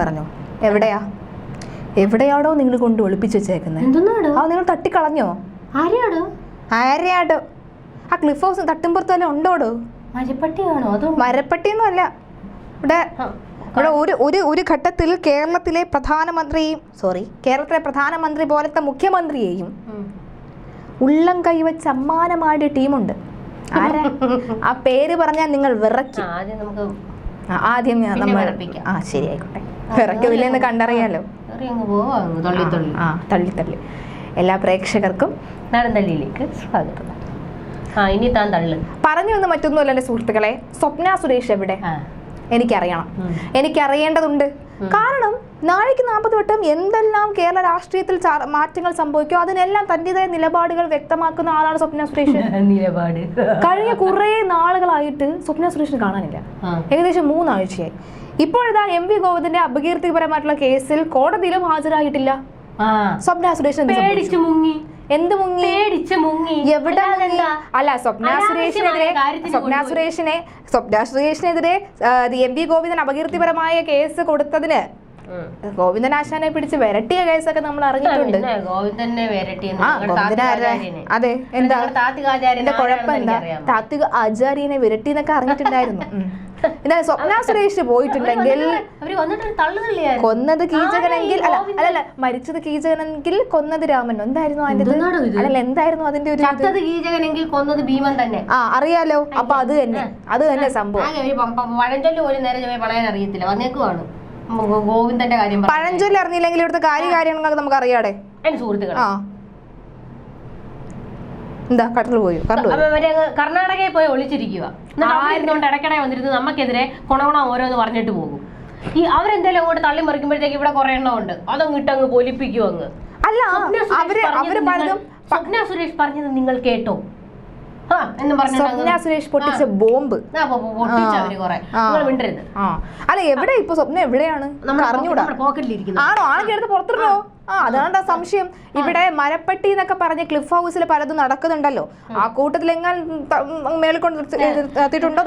പറഞ്ഞു. എവിടെയാ? എവിടെയാടോ നിങ്ങൾ കൊണ്ട് ഒളിപ്പിച്ച് വെച്ചേക്കുന്നത് ആ നിങ്ങൾ തട്ടിക്കളഞ്ഞോ? ആരെയാടോ? ആ ക്ലിഫ് ഹൗസ് തട്ടുമ്പുറത്ത് വല്ല ഉണ്ടോടോ? മരപ്പെട്ടിയൊന്നും അല്ല ഇവിടെ ഇവിടെ ഒരു ഒരു ഒരു ഘട്ടത്തിൽ കേരളത്തിലെ പ്രധാനമന്ത്രിയും സോറി കേരളത്തിലെ പ്രധാനമന്ത്രി പോലത്തെ മുഖ്യമന്ത്രിയെയും. ഉള്ളം കൈവച്ച് അമ്മാനമായിട്ട് ടീമുണ്ട്. ആരാ? ആ പേര് പറഞ്ഞാൽ നിങ്ങൾ വിറയ്ക്കും. ആദ്യം നമ്മൾ ആ ശരി ആയിക്കോട്ടെ വിറയ്ക്കില്ലെന്ന് കണ്ടറിയാലോ? തള്ളി തള്ളി. എല്ലാ പ്രേക്ഷകർക്കും നാടൻ തള്ളിയിലേക്ക് സ്വാഗതം. ആ ഇനി താൻ തള്ളു. പറഞ്ഞു വന്ന മറ്റൊന്നുമല്ല എന്റെ സുഹൃത്തുക്കളെ? സ്വപ്ന സുരേഷ് എവിടെ? എനിക്കറിയണം. എനിക്കറിയേണ്ടതുണ്ട്. കാരണം നാളേക്ക് നാൽപ്പത് വട്ടം എന്തെല്ലാം കേരള രാഷ്ട്രീയത്തിൽ മാറ്റങ്ങൾ സംഭവിക്കും അതിനെല്ലാം തന്റേതായ നിലപാടുകൾ വ്യക്തമാക്കുന്ന ആളാണ് സ്വപ്ന സുരേഷ്. നിലപാട്. കഴിഞ്ഞ കുറേ നാളുകളായിട്ട് സ്വപ്ന സുരേഷിന് കാണാനില്ല. ഏകദേശം മൂന്നാഴ്ചയായി. ഇപ്പോഴിതാ എം വി ഗോവിന്ദന്റെ അപകീർത്തിപരമായിട്ടുള്ള കേസിൽ കോടതിയിലും ഹാജരായിട്ടില്ല. സ്വപ്ന സുരേഷ് പേടിച്ച് മുങ്ങി. എന്ത് മുങ്ങി? പേടിച്ച് മുങ്ങി. എവിടെ മുങ്ങി? അല്ല സ്വപ്ന സുരേഷിനെതിരെ സ്വപ്ന. സുരേഷിനെ സ്വപ്ന സുരേഷിനെതിരെ എം വി ഗോവിന്ദൻ അപകീർത്തിപരമായ കേസ് കൊടുത്തതിന് ആശാനെ പിടിച്ച് വിരട്ടിയ കേസൊക്കെ നമ്മൾ അറിഞ്ഞിട്ടുണ്ട്. അതെ എന്താ? എന്റെ കുഴപ്പം എന്താ? താത്വിക ആചാര്യനെ വിരട്ടി എന്നൊക്കെ അറിഞ്ഞിട്ടുണ്ടായിരുന്നു. എന്താ സ്വപ്ന സുരേഷ് പോയിട്ടുണ്ടെങ്കിൽ കൊന്നത് കീചകനെങ്കിൽ അല്ല? അല്ലല്ല മരിച്ചത് കീചകനെങ്കിൽ കൊന്നത് രാമൻ. എന്തായിരുന്നു അതിന്റെ അല്ലല്ല എന്തായിരുന്നു അതിന്റെ ഒരു? ചത്തത് കീചകനെങ്കിൽ കൊന്നത് ഭീമൻ തന്നെ. ആ അറിയാലോ? അപ്പൊ അത് തന്നെ. അത് തന്നെ സംഭവം. പഴഞ്ചൊല്ല് പോലും നേരെ പറയാൻ അറിയത്തില്ല വന്നേക്കുവാണ്. ഗോവിന്ദന്റെ കാര്യം. പഴഞ്ചൊല്ലി അറിഞ്ഞില്ലെങ്കിൽ ഇവിടുത്തെ കാര്യ കാര്യങ്ങളൊക്കെ നമുക്ക് അറിയാടെ? എന്റെ സുഹൃത്തുക്കൾ ആ. എന്താ കട്ടൽ പോയി? കർണാടകയിൽ പോയി ഒളിച്ചിരിക്കുക. ഇരുന്നുകൊണ്ട് ഇടയ്ക്കിടെ വന്നിരുന്ന് നമുക്കെതിരെ കൊണകൊണ ഓരോന്ന് പറഞ്ഞിട്ട് പോകും. ഈ അവരെന്തെങ്കിലും അങ്ങോട്ട് തള്ളി മറിക്കുമ്പോഴത്തേക്ക് ഇവിടെ കുറെ എണ്ണം ഉണ്ട്. അതങ്ങ് ഇട്ടങ്ങ് പൊലിപ്പിക്കും അങ്ങ്. അല്ല അവർ അവർ പലതും സ്വപ്ന സുരേഷ് പറഞ്ഞത് നിങ്ങൾ കേട്ടോ. സ്വപ്ന സുരേഷ് പൊട്ടിച്ച ബോംബ്. അല്ല എവിടെ ഇപ്പൊ സ്വപ്നം എവിടെയാണ്? നമ്മൾ അറിഞ്ഞൂടാ. ആണോ? ആണെങ്കിൽ എടുത്ത് പുറത്തിടോ ആ അതാണ് സംശയം. ഇവിടെ മരപ്പെട്ടി എന്നൊക്കെ പറഞ്ഞ് ക്ലിഫ് ഹൗസിൽ പലതും നടക്കുന്നുണ്ടല്ലോ. ആ കൂട്ടത്തിൽ എങ്ങാൻ മേളിൽ കൊണ്ട് എത്തിയിട്ടുണ്ടോ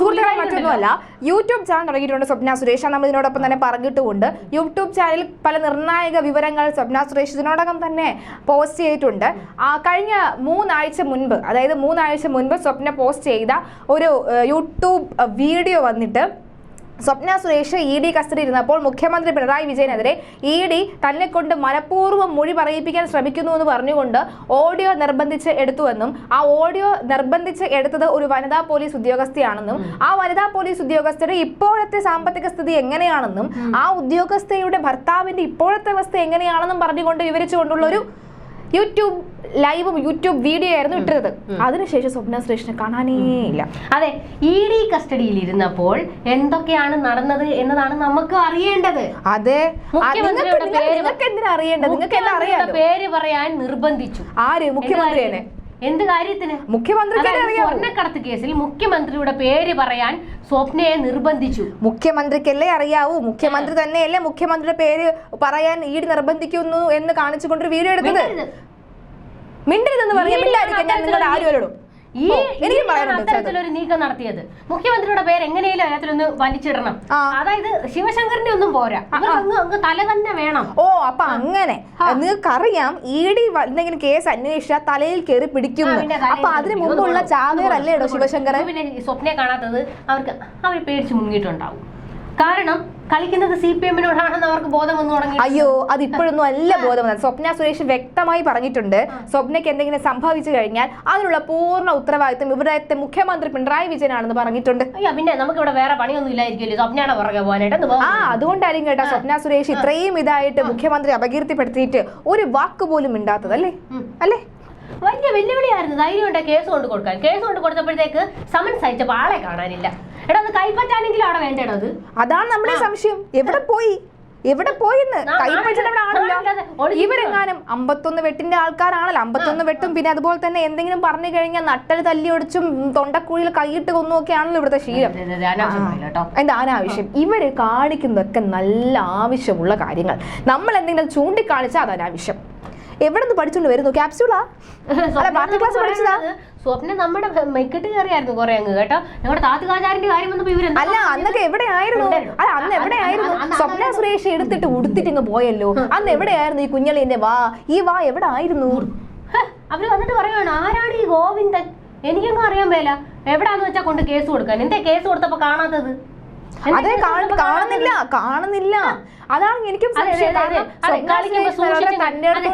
സുഹൃത്തുക്കളെ മറ്റൊന്നുമല്ല. യൂട്യൂബ് ചാനൽ തുടങ്ങിയിട്ടുണ്ട് സ്വപ്ന സുരേഷ് നമ്മൾ ഇതിനോടൊപ്പം തന്നെ പറഞ്ഞിട്ടുമുണ്ട്. യൂട്യൂബ് ചാനലിൽ പല നിർണായക വിവരങ്ങൾ സ്വപ്ന സുരേഷ് ഇതിനോടകം തന്നെ പോസ്റ്റ് ചെയ്തിട്ടുണ്ട്. ആ കഴിഞ്ഞ മൂന്നാഴ്ച മുൻപ് അതായത് മൂന്നാഴ്ച മുൻപ് സ്വപ്ന പോസ്റ്റ് ചെയ്ത ഒരു യൂട്യൂബ് വീഡിയോ വന്നിട്ട് Swapna Suresh E D custody ഇരുന്നപ്പോൾ മുഖ്യമന്ത്രി പിണറായി വിജയനെതിരെ ഇ ഡി തന്നെ കൊണ്ട് മനഃപൂർവം മൊഴി പറയിപ്പിക്കാൻ ശ്രമിക്കുന്നു എന്ന് പറഞ്ഞുകൊണ്ട് ഓഡിയോ നിർബന്ധിച്ച് എടുത്തുവെന്നും ആ ഓഡിയോ നിർബന്ധിച്ച് എടുത്തത് ഒരു വനിതാ പോലീസ് ഉദ്യോഗസ്ഥയാണെന്നും ആ വനിതാ പോലീസ് ഉദ്യോഗസ്ഥരുടെ ഇപ്പോഴത്തെ സാമ്പത്തിക സ്ഥിതി എങ്ങനെയാണെന്നും ആ ഉദ്യോഗസ്ഥയുടെ ഭർത്താവിന്റെ ഇപ്പോഴത്തെ അവസ്ഥ എങ്ങനെയാണെന്നും പറഞ്ഞുകൊണ്ട് വിവരിച്ചുകൊണ്ടുള്ള ഒരു യൂട്യൂബ് ലൈവും യൂട്യൂബ് വീഡിയോ ആയിരുന്നു ഇട്ടിരുന്നത്. അതിനുശേഷം സ്വപ്ന സുരേഷിനെ കാണാനേ ഇല്ല. അതെ ഇ ഡി കസ്റ്റഡിയിൽ ഇരുന്നപ്പോൾ എന്തൊക്കെയാണ് നടന്നത് എന്നതാണ് നമുക്ക് അറിയേണ്ടത്. അതെ. നിങ്ങൾക്ക് എന്തിനാ അറിയേണ്ടത്? നിങ്ങൾക്ക് എന്താ അറിയാം പേര് പറയാൻ നിർബന്ധിച്ചു. ആര്? മുഖ്യമന്ത്രിയെ എന്ത് കാര്യത്തിന്? സ്വർണക്കടത്ത് കേസിൽ മുഖ്യമന്ത്രിയുടെ പേര് പറയാൻ സ്വപ്നയെ നിർബന്ധിച്ചു. മുഖ്യമന്ത്രിക്കല്ലേ അറിയാവൂ? മുഖ്യമന്ത്രി തന്നെയല്ലേ മുഖ്യമന്ത്രിയുടെ പേര് പറയാൻ ഈട് നിർബന്ധിക്കുന്നു എന്ന് കാണിച്ചുകൊണ്ട് വീഡിയോ എടുത്തത്? മിണ്ടരുത്. മിണ്ടരുതെന്ന് പറയാൻ മിണ്ടായിരിക്കാൻ ഞാൻ നിങ്ങളുടെ ആരും ഈ അത്തരത്തിലൊരു നീക്കം നടത്തിയത്. മുഖ്യമന്ത്രിയുടെ പേര് എങ്ങനെയും അതിനകത്തിലൊന്ന് വലിച്ചിടണം. അതായത് ശിവശങ്കറിന്റെ ഒന്നും പോരാ. അങ്ങ് തല തന്നെ വേണം. ഓ അപ്പൊ അങ്ങനെ. നിങ്ങൾക്കറിയാം ഇ ഡി എന്തെങ്കിലും കേസ് അന്വേഷിച്ചാൽ തലയിൽ കയറി പിടിക്കും അപ്പൊ അതിന് മുമ്പുള്ള ചാവേർ അല്ലേടോ ശിവശങ്കർ പിന്നെ സ്വപ്നെ കാണാത്തത് അവർക്ക് അവർ പേടിച്ച് മുങ്ങിയിട്ടുണ്ടാവും. കാരണം കളിക്കുന്നത് സി പി എമ്മിനോടാണെന്ന് അവർക്ക് ബോധം വന്നു തുടങ്ങി അയ്യോ അത് ഇപ്പോഴൊന്നും അല്ല ബോധം വന്നത്. സ്വപ്ന സുരേഷ് വ്യക്തമായി പറഞ്ഞിട്ടുണ്ട് സ്വപ്നയ്ക്ക് എന്തെങ്കിലും സംഭവിച്ചു കഴിഞ്ഞാൽ അതിനുള്ള പൂർണ ഉത്തരവാദിത്വം ഇവിടുത്തെ മുഖ്യമന്ത്രി പിണറായി വിജയനാണെന്ന് പറഞ്ഞിട്ടുണ്ട്. അയ്യോ പിന്നെ നമുക്ക് ഇവിടെ വേറെ പണിയൊന്നും ഇല്ലായിരിക്കുമല്ലോ. സ്വപ്നയുടെ പുറകെ പോകാനായിട്ട് ആ. അതുകൊണ്ടായിരിക്കും കേട്ടോ സ്വപ്ന സുരേഷ് ഇത്രയും ഇതായിട്ട് മുഖ്യമന്ത്രി അപകീർത്തിപ്പെടുത്തിയിട്ട് ഒരു വാക്ക് പോലും മിണ്ടാത്തത് അല്ലേ. അല്ലേ? വലിയ വെല്ലുവിളിയായിരുന്നു. ധൈര്യം കൊണ്ട് കേസ് കൊണ്ട് കൊടുക്കാൻ. കേസ് കൊണ്ട് കൊടുത്തപ്പോഴത്തേക്ക് സമൻസ് അയച്ചപ്പോൾ ആളെ കാണാനില്ല. എടാ അത് കൈപ്പറ്റാനെങ്കിലും അവിടെ വേണ്ടേടോ അത്? അതാണ് നമ്മുടെ സംശയം. എവിടെ പോയി? എവിടെ പോയിന്ന്? ഒളിച്ചിരിക്കുവാ. ഇവരെങ്ങാനും അമ്പത്തൊന്ന് വെട്ടിന്റെ ആൾക്കാരാണല്ലോ. അമ്പത്തൊന്ന് വെട്ടും. പിന്നെ അതുപോലെ തന്നെ എന്തെങ്കിലും പറഞ്ഞു കഴിഞ്ഞാൽ നട്ടൽ തല്ലി ഒടിച്ചും തൊണ്ടക്കുഴിയിൽ കൈയിട്ട് കൊന്നുമൊക്കെ ആണല്ലോ ഇവിടുത്തെ ശീലം. എന്താ അനാവശ്യം? ഇവർ കാണിക്കുന്നതൊക്കെ നല്ല ആവശ്യമുള്ള കാര്യങ്ങൾ. നമ്മൾ എന്തെങ്കിലും ചൂണ്ടിക്കാണിച്ചാൽ അത് അനാവശ്യം. എവിടെ നിന്ന് പഠിച്ചോണ്ട് വരുന്നു? ക്യാപ്സ്യൂളാ ക്ലാസ് പഠിച്ചതാ? സ്വപ്നം നമ്മുടെ മെക്കെട്ട് കയറിയായിരുന്നു കുറെ അങ്ങ് കേട്ടോ? ഞങ്ങളുടെ താത്തുകാചാരിന്റെ കാര്യം വന്നപ്പോ ഇവർ അല്ല അന്നൊക്കെ എവിടെയായിരുന്നു? അല്ല അന്ന് എവിടെയായിരുന്നു? സ്വപ്ന സുരേഷ് എടുത്തിട്ട് ഉടുത്തിട്ട് ഇങ്ങ് പോയല്ലോ. അന്ന് എവിടെയായിരുന്നു ഈ കുഞ്ഞളിന്റെ വാ? ഈ വാ എവിടെ ആയിരുന്നു അവർ വന്നിട്ട് പറയാണ് ആരാണ് ഈ ഗോവിന്ദൻ? എനിക്കൊന്നും അറിയാൻ മേല. എവിടാന്ന് വെച്ചാ കൊണ്ട് കേസ് കൊടുക്കാൻ. എന്താ കേസ് കൊടുത്തപ്പോ കാണാത്തത്? അതെ കാണ- കാണുന്നില്ല കാണുന്നില്ല. അതാണ് എനിക്കും സംശയം.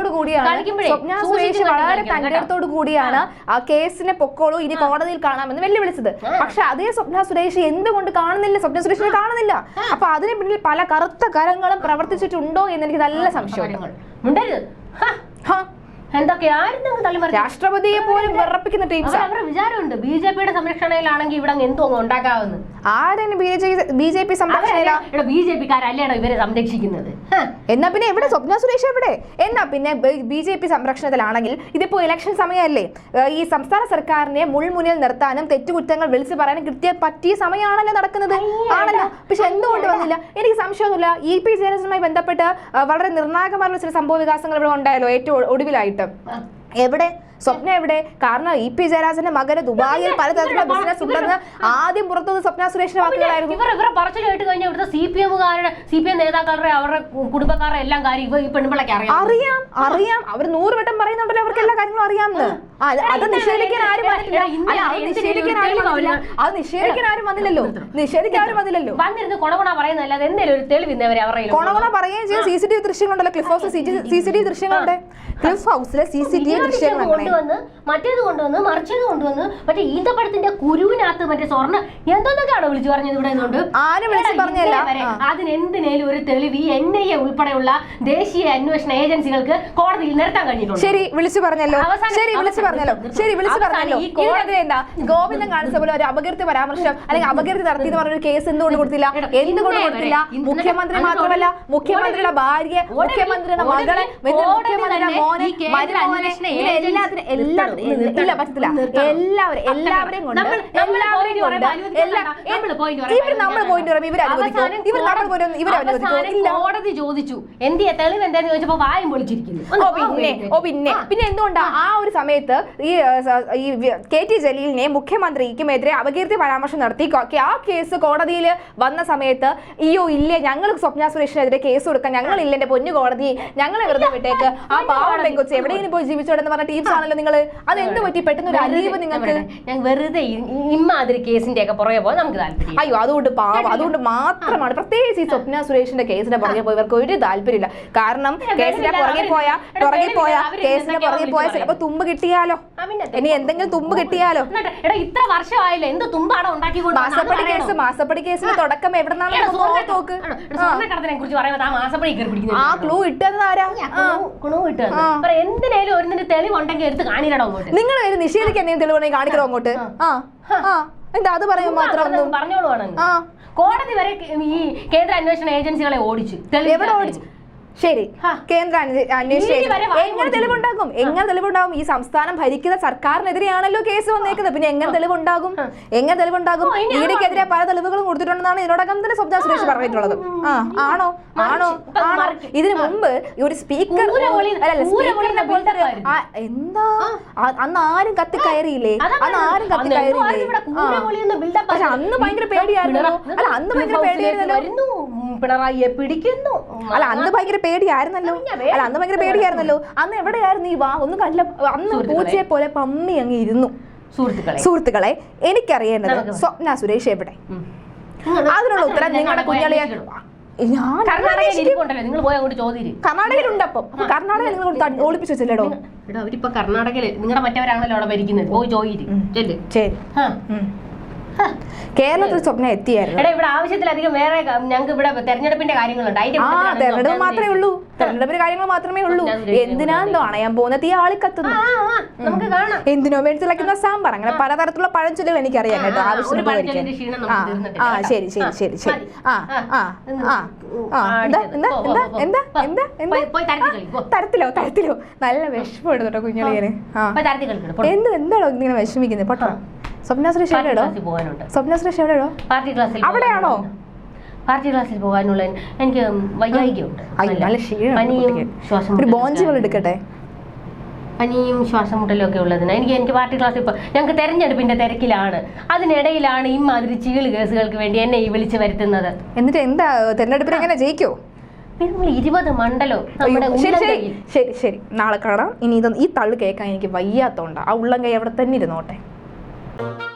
കൂടിയാണ്. സ്വപ്ന സുരേഷ് വളരെ കളിക്കണം, കൂടിയാണ് ആ. കേസിനെ പൊക്കോളൂ ഇനി കോടതിയിൽ കാണാമെന്ന് വെല്ലുവിളിച്ചത്. പക്ഷെ അതേ സ്വപ്ന സുരേഷ് എന്തുകൊണ്ട് കാണുന്നില്ല? സ്വപ്ന സുരേഷിനെ കാണുന്നില്ല. അപ്പൊ അതിന് പിന്നിൽ പല കറുത്ത കരങ്ങളും പ്രവർത്തിച്ചിട്ടുണ്ടോ എന്ന് എനിക്ക് നല്ല സംശയമുണ്ട്. എന്തൊക്കെയായിരുന്നു രാഷ്ട്രപതിയെ പോലും വിറപ്പിക്കുന്ന ടീംസ് അവർ അവരുടെ വിചാരമുണ്ട്. ബി ജെ പിയുടെ സംരക്ഷണയിലാണെങ്കിൽ ഇവിടെ അങ്ങ് എന്തോ അങ്ങ് ഉണ്ടാക്കാവുന്നത് ആരാണ് B J B J P സംരക്ഷണയില B J പിക്കാരല്ലേടോ ഇവരെ സംരക്ഷിക്കുന്നത്. എന്നാ പിന്നെ എവിടെ? സ്വപ്ന സുരേഷ് എവിടെ? എന്നാ പിന്നെ ബി ജെ പി സംരക്ഷണത്തിലാണെങ്കിൽ ഇതിപ്പോ ഇലക്ഷൻ സമയമല്ലേ? ഈ സംസ്ഥാന സർക്കാരിനെ മുൾമുനിൽ നിർത്താനും തെറ്റുകുറ്റങ്ങൾ വിളിച്ചു പറയാനും കൃത്യ പറ്റിയ സമയമാണല്ലോ നടക്കുന്നത്. ആണല്ലോ. പക്ഷെ എന്തുകൊണ്ട് വന്നില്ല? എനിക്ക് സംശയമൊന്നുമില്ല. ഇ പി ജയരാജനുമായി ബന്ധപ്പെട്ട് വളരെ നിർണായകമായ ചില സംഭവ വികാസങ്ങൾ ഇവിടെ ഉണ്ടായല്ലോ. ഏറ്റവും ഒടുവിലായിട്ട്. എവിടെ? സ്വപ്ന എവിടെ? കാരണം ഇ പി ജയരാജന്റെ മകന് ദുബായിൽ പലതരത്തിലുള്ള ബിസിനസ് ഉണ്ടെന്ന് ആദ്യം പുറത്തുനിന്ന് സ്വപ്ന സുരേഷിന്റെ വാക്കുകളായിരുന്നു. ഇവർ ഇവരെ കേട്ട് കഴിഞ്ഞാൽ ഇവിടുത്തെ സി പി എമ്മുകാരുടെ സി പി എം നേതാക്കളുടെ അവരുടെ കുടുംബക്കാരുടെ എല്ലാം കാര്യം ഇവ ഈ പെൺപിള്ളക്ക് അറിയാം. അറിയാം അറിയാം. അവർ നൂറ് വട്ടം പറയുന്നുണ്ടല്ലോ അവർക്ക് എല്ലാ കാര്യങ്ങളും അറിയാമെന്ന് അത് നിഷേധിക്കാൻ ആരും അത് നിഷേധിക്കാൻ ആരും വന്നില്ലല്ലോ. നിഷേധിക്കാൻ ആരും വന്നില്ലല്ലോ. വന്നിരുന്ന് കൊണകൊണ പറയുന്നല്ലാതെ എന്തെങ്കിലും ഒരു തെളിവ് ഇന്നവരെ അവരുടെ കൊണകൊണ പറയുകയും ചെയ്യും. C C T V ദൃശ്യങ്ങളുണ്ടല്ലോ. Cliff house C C T V ദൃശ്യങ്ങളുണ്ട്. Cliff ഹൗസിലെ സി സി ടി വി ദൃശ്യങ്ങൾ അങ്ങനെ കൊണ്ടുവന്ന് മറ്റേത് കൊണ്ടുവന്ന് മറിച്ചത് കൊണ്ടുവന്ന് മറ്റേ ഈന്തപ്പഴത്തിന്റെ കുരുവിനകത്ത് മറ്റേ സ്വർണ എന്തൊന്നൊക്കെയാണോ വിളിച്ചു പറഞ്ഞത് ഇവിടെ നിന്നുകൊണ്ട് അതിനെന്തിനേലും ഒരു തെളിവ് ഈ എൻ ഐ എ ഉൾപ്പെടെയുള്ള ദേശീയ അന്വേഷണ ഏജൻസികൾക്ക് കോടതിയിൽ നിർത്താൻ കഴിഞ്ഞിട്ടുണ്ട്? ശരി വിളിച്ചു പറഞ്ഞല്ലോ. ശരി വിളിച്ചു പറഞ്ഞല്ലോ. ശരി വിളിച്ചു പറഞ്ഞല്ലോ. ഈ കോടതി- എന്താ? ഗോവിന്ദൻ കാണിച്ച പോലെ ഒരു അപകീർത്തി പരാമർശം അല്ലെങ്കിൽ അപകീർത്തി നടത്തി എന്ന് പറഞ്ഞൊരു കേസ് എന്തുകൊണ്ട് കൊടുത്തില്ല. എന്തുകൊണ്ട് കൊടുത്തില്ല? മുഖ്യമന്ത്രി മാത്രമല്ല മുഖ്യമന്ത്രിയുടെ ഭാര്യ മുഖ്യമന്ത്രിയുടെ മകളെ മുഖ്യമന്ത്രിയുടെ മോനെ മരുമോനെ അന്വേഷണ എല്ലാത്തിനും എല്ലാ നിർത്തണം, നിർത്തണം, ഇല്ല പറ്റത്തില്ല. എല്ലാവരും എല്ലാവരെയും കൊണ്ട് എല്ലാവരെയും കൊണ്ട്. നമ്മൾ point ഇവർ നമ്മൾ പോയിന്റ് പറയുമ്പോൾ ഇവർ അനുവദിക്കും ഇവർ നമ്മൾ പോയിന്റ് ഇവർ അനുവദിക്കും കോടതി ചോദിച്ചു. എന്തിയെ തെളിവ് എന്താന്ന് ചോദിച്ചപ്പോ വായും പൊളിച്ചിരിക്കുന്നു. ഓ പിന്നെ ഓ പിന്നെ. പിന്നെ എന്തുകൊണ്ടാ ആ. ഒരു സമയത്ത് ഈ ഈ കെ ടി ജലീലിനെ മുഖ്യമന്ത്രിക്കുമെതിരെ അപകീർത്തി പരാമർശം നടത്തി. ആ കേസ് കോടതിയിൽ വന്ന സമയത്ത് അയ്യോ ഇല്ലേ ഞങ്ങൾ സ്വപ്ന സുരേഷിനെതിരെ കേസ് കൊടുക്കാൻ ഞങ്ങൾ ഇല്ല എന്റെ പൊന്നു കോടതി? ഞങ്ങളെ വെറുതെ വിട്ടേക്ക്. ആ പാവം പെങ്കൊച്ച് എവിടെയെങ്കിലും പോയി ജീവിച്ചോടെന്ന് പറഞ്ഞ ടീംസ് ആണല്ലോ നിങ്ങൾ അത് എന്ത് പറ്റി? പെട്ടെന്ന് ഒരു അലീവ് നിങ്ങൾക്ക്? ഞാൻ വെറുതെ ഇമ്മാതിരി കേസിന്റെ ഒക്കെ പുറകെ പോകാൻ നമുക്ക് താല്പര്യം അയ്യോ അതുകൊണ്ട് പാവം അതുകൊണ്ട് മാത്രമാണ്. പ്രത്യേകിച്ച് ഈ സ്വപ്ന സുരേഷിന്റെ കേസിന്റെ പുറകെ പോയി ഇവർക്ക് ഒരു താല്പര്യമില്ല. കാരണം കേസിന്റെ പുറകെ പോയ പുറകെ പോയ കേസിന്റെ പുറകെ പോയ ചിലപ്പോ തുമ്പ് കിട്ടിയാലോ? ഇനി എന്തെങ്കിലും തുമ്പ് കിട്ടിയാലോ? ഇത്ര വർഷമായില്ലേ? എന്ത് തുമ്പാണോ ഉണ്ടാക്കിക്കൊണ്ട് മാസപ്പടി കേസ് മാസപ്പടി കേസിന്റെ തുടക്കം എവിടെന്നാണ് തോക്ക്. കുറിച്ച് പറയുമ്പോൾ ആ മാസപ്പടി ആ ക്ലൂ ഇട്ടത് ആരാ? ക്ലൂ ഇട്ടത്. എന്തിനേലും ഒരു തെളിവുണ്ടെങ്കിൽ എടുത്ത് കാണില്ലടോ അങ്ങോട്ട്. നിഷേധിക്ക് എന്തെങ്കിലും തെളിവുണ്ടെങ്കിൽ കാണിക്കണോ അങ്ങോട്ട്? ആ. ആ. എന്താ അത് പറയുമ്പോൾ മാത്രം പറഞ്ഞോളൂ കോടതി വരെ ഈ കേന്ദ്ര അന്വേഷണ ഏജൻസികളെ ഓടിച്ചു എവിടെ ഓടിച്ചു? ശരി. കേന്ദ്ര അന്വേഷണ എങ്ങനെ. തെളിവുണ്ടാകും? എങ്ങനെ തെളിവുണ്ടാകും? ഈ സംസ്ഥാനം ഭരിക്കുന്ന സർക്കാരിനെതിരെയാണല്ലോ കേസ് വന്നേക്കുന്നത്. പിന്നെ എങ്ങനെ തെളിവുണ്ടാകും? എങ്ങനെ തെളിവുണ്ടാകും? ഈടക്കെതിരെ പല തെളിവുകളും കൊടുത്തിട്ടുണ്ടെന്നാണ് ഇതിനോടകം തന്നെ സ്വപ്ന സുരേഷ് പറഞ്ഞിട്ടുള്ളത്. ആ ആണോ? ആണോ? ആണോ. ഇതിനു മുമ്പ് ഒരു സ്പീക്കർ എന്താ? അന്ന് ആരും കത്തി കയറിയില്ലേ? അന്ന് ആരും കത്തി കയറിയില്ലേ? പക്ഷെ അന്ന് ഭയങ്കര പേടിയായിരുന്നല്ലോ അല്ല അന്ന് ഭയങ്കര പേടിയായിരുന്നു പിണറായിയെ പിടിക്കുന്നു. അല്ല അന്ന് ഭയങ്കര പേടിയായിരുന്നല്ലോ. അല്ല അന്ന് ഭയങ്കര പേടിയായിരുന്നല്ലോ. അന്ന് എവിടെയായിരുന്നു ഈ വാ? ഒന്നും കണ്ടില്ല. അന്ന്. പൂച്ചയെ പോലെ പമ്മി അങ്ങ് ഇരുന്നു. സുഹൃത്തുക്കളെ. എനിക്കറിയേണ്ടത് സ്വപ്ന സുരേഷ് എവിടെ. അതിനുള്ള ഉത്തരം നിങ്ങളുടെ കുഞ്ഞളിയെ. കർണാടകയിൽ കർണാടകയിലുണ്ട് അപ്പം കർണാടകയിൽ നിങ്ങൾ ഒളിപ്പിച്ച് വെച്ചില്ലടോ? അവരിപ്പോ കർണാടകയിൽ നിങ്ങളുടെ മറ്റവരാണല്ലോ അവിടെ ഭരിക്കുന്നത്. പോയി ചോദിച്ചു ശരി. കേരളത്തിൽ സ്വപ്നം എത്തിയായിരുന്നു. ഇവിടെ ആവശ്യത്തിലധികം വേറെ ഞങ്ങൾക്ക് ഇവിടെ തെരഞ്ഞെടുപ്പിന്റെ കാര്യങ്ങളുണ്ട് ആ തെരഞ്ഞെടുപ്പ് മാത്രമേ ഉള്ളൂ. തെരഞ്ഞെടുപ്പിന്റെ കാര്യങ്ങൾ മാത്രമേ ഉള്ളൂ. എന്തിനാന്തോ അണയാൻ പോകുന്ന തീ ആളിക്കത്തുന്നു എന്തിനോ വേണ്ടി തിളക്കുന്ന സാമ്പാർ. അങ്ങനെ പലതരത്തിലുള്ള പഴഞ്ചൊല്ലുകൾ എനിക്കറിയാം കേട്ടോ ആവശ്യം ആ. ശരി ശരി ശരി ശരി. ആ ആ, ആ എന്താ എന്താ എന്താ എന്താ എന്താ. തരത്തിലോ തരത്തിലോ? നല്ല വിഷമം എടുത്തോട്ടോ കുഞ്ഞുളിയന്. എന്ത് എന്താണോ ഇങ്ങനെ വിഷമിക്കുന്നത് പൊട്ടോ. സ്വപ്ന സുരേഷ് എവിടെയോ ക്ലാസ്സിൽ പോകാനുണ്ട്. സ്വപ്ന സുരേഷ് എവിടെയോ പാർട്ടി ക്ലാസ്സിൽ അവിടെയാണോ? പാർട്ടി ക്ലാസ്സിൽ പോകാനുള്ള എനിക്ക് വയ്യായികയുണ്ട് പനിയും ശ്വാസം ഒരു എടുക്കട്ടെ? പനിയും ശ്വാസം മുട്ടലും ഒക്കെ ഉള്ളതിന് എനിക്ക് എനിക്ക് പാർട്ടി ക്ലാസ് ഇപ്പോൾ ഞങ്ങൾക്ക് തെരഞ്ഞെടുപ്പിന്റെ തിരക്കിലാണ്. അതിനിടയിലാണ് ഇമാതിരി ചീൾ കേസുകൾക്ക് വേണ്ടി എന്നെ ഈ വിളിച്ചു വരുത്തുന്നത്. എന്നിട്ട് എന്താ തെരഞ്ഞെടുപ്പിൽ എങ്ങനെ ജയിക്കോ? ഇരുപത് മണ്ഡലം ശരി ശരി ശരി ശരി. നാളെ കാണാം. ഇനി ഇത് ഈ തള്ളു കേൾക്കാൻ എനിക്ക് വയ്യാത്തോണ്ട്. ആ ഉള്ളം കൈ അവിടെ തന്നെ ഇരുന്നോട്ടെ. Thank you.